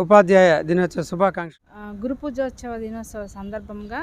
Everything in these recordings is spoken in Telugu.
ఉపాధ్యాయ దినోత్సవ శుభాకాంక్ష ఆ, గురు పూజోత్సవ దినోత్సవ సందర్భంగా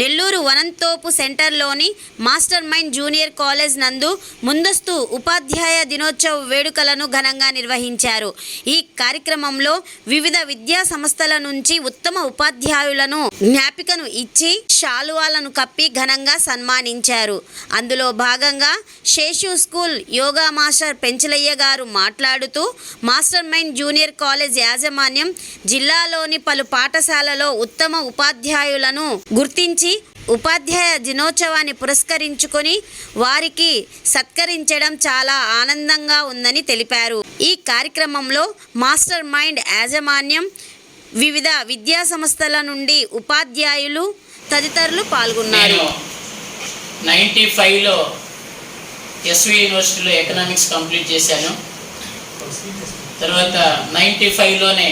నెల్లూరు వనంతోపు సెంటర్లోని మాస్టర్ మైండ్ జూనియర్ కాలేజ్ నందు ముందస్తు ఉపాధ్యాయ దినోత్సవ వేడుకలను ఘనంగా నిర్వహించారు. ఈ కార్యక్రమంలో వివిధ విద్యా సంస్థల నుంచి ఉత్తమ ఉపాధ్యాయులను జ్ఞాపికను ఇచ్చి శాలువాలను కప్పి ఘనంగా సన్మానించారు. అందులో భాగంగా Seshu school yoga master Penchalaiah garu మాట్లాడుతూ మాస్టర్ మైండ్ జూనియర్ కాలేజ్ యాజమాన్యం జిల్లాలోని పలు పాఠశాలలో ఉత్తమ ఉపాధ్యాయులను గుర్తించి ఉపాధ్యాయ దినోత్సవాన్ని పురస్కరించుకొని వారికి సత్కరించడం చాలా ఆనందంగా ఉందని తెలిపారు. ఈ కార్యక్రమంలో మాస్టర్ మైండ్ యాజమాన్యం వివిధ విద్యా సంస్థల నుండి ఉపాధ్యాయులు తదితరులు పాల్గొన్నారు. నైంటీ ఫైవ్లో ఎస్వి యూనివర్సిటీలో ఎకనామిక్స్ కంప్లీట్ చేశాను. తర్వాత నైంటీ ఫైవ్లోనే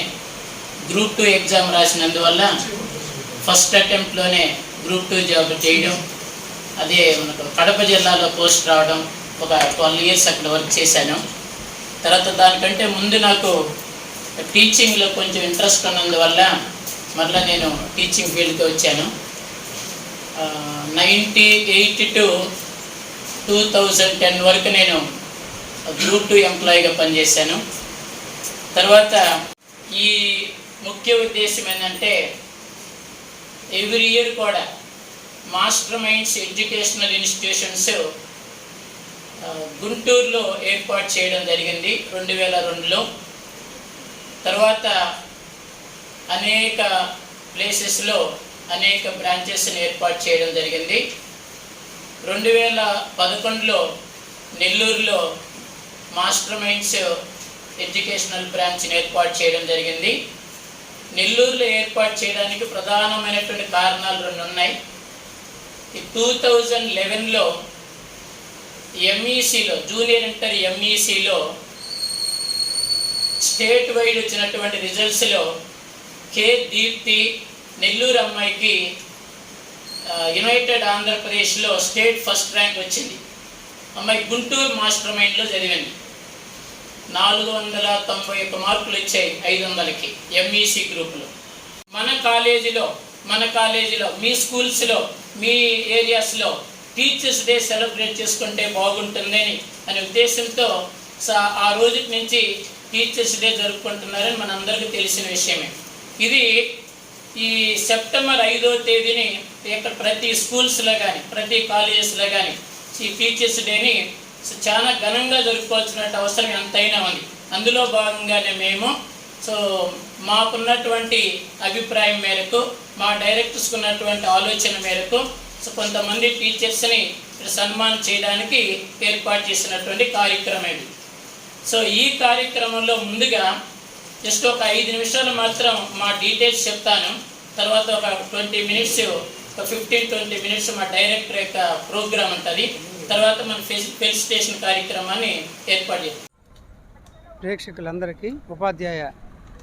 గ్రూప్ టూ ఎగ్జామ్ రాసినందువల్ల ఫస్ట్ అటెంప్ట్లోనే గ్రూప్ టూ జాబ్ చేయడం అదే మనకు కడప జిల్లాలో పోస్ట్ రావడం ఒక ట్వెల్వ్ ఇయర్స్ అక్కడ వర్క్ చేశాను. తర్వాత దానికంటే ముందు నాకు టీచింగ్లో కొంచెం ఇంట్రెస్ట్ ఉన్నందువల్ల మళ్ళీ నేను టీచింగ్ ఫీల్డ్కి వచ్చాను. Ninety eight to two thousand ten వరకు నేను గ్రూప్ టూ ఎంప్లాయీగా పనిచేశాను. తర్వాత ఈ ముఖ్య ఉద్దేశం ఏంటంటే ఎవ్రీ ఇయర్ కూడా మాస్టర్ మైండ్స్ ఎడ్యుకేషనల్ ఇన్స్టిట్యూషన్స్ గుంటూరులో ఏర్పాటు చేయడం జరిగింది రెండు వేల రెండులో. తర్వాత అనేక ప్లేసెస్లో అనేక బ్రాంచెస్ని ఏర్పాటు చేయడం జరిగింది. రెండు వేల పదకొండులో నెల్లూరులో మాస్టర్ మైండ్స్ ఎడ్యుకేషనల్ బ్రాంచ్ని ఏర్పాటు చేయడం జరిగింది. నెల్లూరులో ఏర్పాటు చేయడానికి ప్రధానమైనటువంటి కారణాలు రెండు ఉన్నాయి. ఈ టూ థౌజండ్ లెవెన్లో ఎంఈసిలో జూనియర్ ఇంటర్ ఎంఈసిలో స్టేట్ వైడ్ వచ్చినటువంటి రిజల్ట్స్లో కే దీప్తి నెల్లూరు అమ్మాయికి యునైటెడ్ ఆంధ్రప్రదేశ్లో స్టేట్ ఫస్ట్ ర్యాంక్ వచ్చింది. అమ్మాయి గుంటూరు మాస్టర్ మైండ్లో చదివింది. నాలుగు వందల తొంభై ఒక్క మార్కులు వచ్చాయి ఐదు వందలకి ఎంఈసి గ్రూప్లో. మన కాలేజీలో మన కాలేజీలో మీ స్కూల్స్లో మీ ఏరియాస్లో టీచర్స్ డే సెలబ్రేట్ చేసుకుంటే బాగుంటుందని అనే ఉద్దేశంతో స- ఆ రోజు నుంచి టీచర్స్ డే జరుపుకుంటున్నారని మనందరికీ తెలిసిన విషయమే. ఇది ఈ సెప్టెంబర్ ఐదో తేదీని ఇక్కడ ప్రతి స్కూల్స్లో కానీ ప్రతి కాలేజెస్లో కానీ ఈ టీచర్స్ డేని సో చాలా ఘనంగా జరుపుకోవాల్సిన అవసరం ఎంతైనా ఉంది. అందులో భాగంగానే మేము సో మాకున్నటువంటి అభిప్రాయం మేరకు మా డైరెక్టర్స్కి ఉన్నటువంటి ఆలోచన మేరకు సో కొంతమంది టీచర్స్ని సన్మానం చేయడానికి ఏర్పాటు చేసినటువంటి కార్యక్రమం ఇది. సో ఈ కార్యక్రమంలో ముందుగా జస్ట్ ఒక ఐదు నిమిషాలు మాత్రం మా డీటెయిల్స్ చెప్తాను. తర్వాత ఒక ట్వంటీ మినిట్స్ ఒక ఫిఫ్టీన్ ట్వంటీ మినిట్స్ మా డైరెక్టర్ యొక్క ప్రోగ్రామ్ ఉంటుంది. తర్వాత మన ఫెలిసిటేషన్ కార్యక్రమాన్ని ఏర్పాటు చేస్తాం. ప్రేక్షకులందరికీ ఉపాధ్యాయ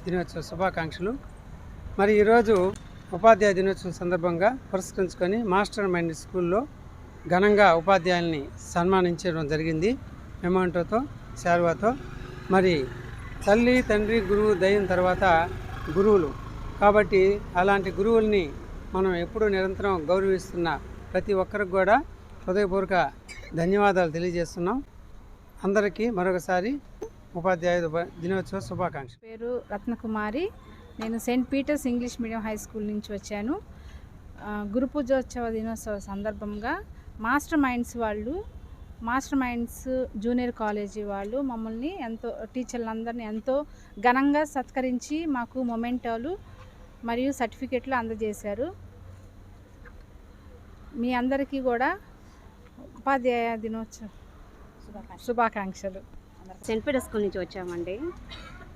దినోత్సవ శుభాకాంక్షలు. మరి ఈరోజు ఉపాధ్యాయ దినోత్సవం సందర్భంగా పురస్కరించుకొని మాస్టర్ మైండ్ స్కూల్లో ఘనంగా ఉపాధ్యాయుల్ని సన్మానించడం జరిగింది. మెమాంటోతో శారువాతో. మరి తల్లి తండ్రి గురువు దయం తర్వాత గురువులు. కాబట్టి అలాంటి గురువుల్ని మనం ఎప్పుడూ నిరంతరం గౌరవిస్తున్న ప్రతి ఒక్కరికి కూడా హృదయపూర్వక ధన్యవాదాలు తెలియజేస్తున్నాం. అందరికీ మరొకసారి ఉపాధ్యాయ దినోత్సవ శుభాకాంక్ష పేరు రత్నకుమారి. నేను Saint Peter's English medium high school నుంచి వచ్చాను. గురు పూజోత్సవ దినోత్సవ సందర్భంగా మాస్టర్ మైండ్స్ వాళ్ళు మాస్టర్ మైండ్స్ జూనియర్ కాలేజీ వాళ్ళు మమ్మల్ని ఎంతో టీచర్లందరినీ ఎంతో ఘనంగా సత్కరించి మాకు మొమెంటోలు మరియు సర్టిఫికెట్లు అందజేశారు. మీ అందరికీ కూడా ఉపాధ్యాయ దినోత్సవ శుభాకాంక్షలు. సెంట్ పీటర్ స్కూల్ నుంచి వచ్చామండి.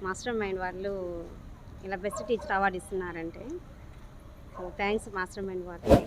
మాస్టర్ మైండ్ వాళ్ళు ఇలా బెస్ట్ టీచర్ అవార్డు ఇస్తున్నారంటే. థ్యాంక్స్ మాస్టర్ మైండ్ వారికి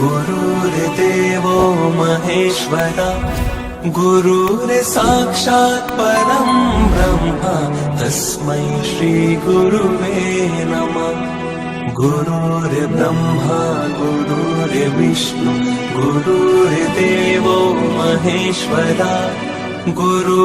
गुरुर्देवो महेश्वरा गुरुर्साक्षात् परं ब्रह्म तस्मै श्रीगुरुवे नमः। गुरुर्ब्रह्मा गुरुर्विष्णु गुरुर्देवो महेश्वरा गुरु